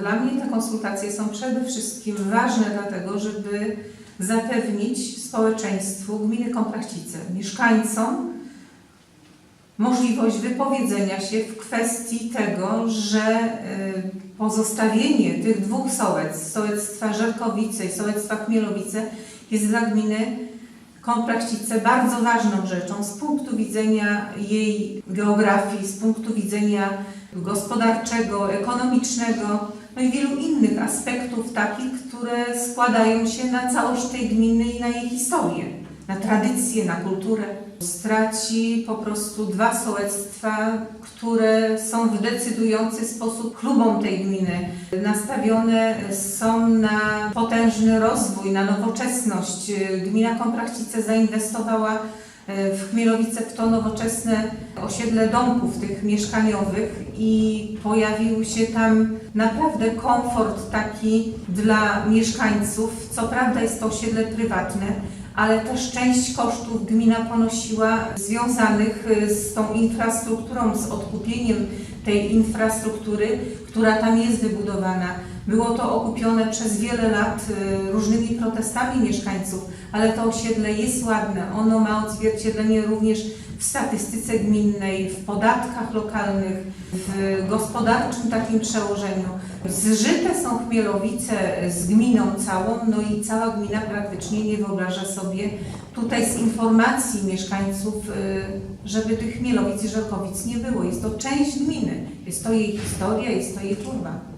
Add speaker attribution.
Speaker 1: dla mnie te konsultacje są przede wszystkim ważne dlatego, żeby zapewnić społeczeństwu gminy Komprachcice, mieszkańcom możliwość wypowiedzenia się w kwestii tego, że y, pozostawienie tych dwóch sołectw, sołectwa Żerkowice i sołectwa Chmielowice jest dla gminy Komprachcice bardzo ważną rzeczą z punktu widzenia jej geografii, z punktu widzenia gospodarczego, ekonomicznego, no i wielu innych aspektów takich, które składają się na całość tej gminy i na jej historię, na tradycję, na kulturę. Straci po prostu dwa sołectwa, które są w decydujący sposób klubom tej gminy. Nastawione są na potężny rozwój, na nowoczesność. Gmina Komprachcice zainwestowała e, w Chmielowice w to nowoczesne osiedle domków tych mieszkaniowych i pojawił się tam naprawdę komfort taki dla mieszkańców. Co prawda jest to osiedle prywatne, ale też część kosztów gmina ponosiła związanych y, z tą infrastrukturą, z odkupieniem tej infrastruktury, która tam jest wybudowana. Było to okupione przez wiele lat y, różnymi protestami mieszkańców, ale to osiedle jest ładne. Ono ma odzwierciedlenie również w statystyce gminnej, w podatkach lokalnych, w gospodarczym takim przełożeniu. Zżyte są Chmielowice z gminą całą, no i cała gmina praktycznie nie wyobraża sobie tutaj z informacji mieszkańców, y, żeby tych Chmielowic i Żelkowic nie było. Jest to część gminy, jest to jej historia, jest to jej turba.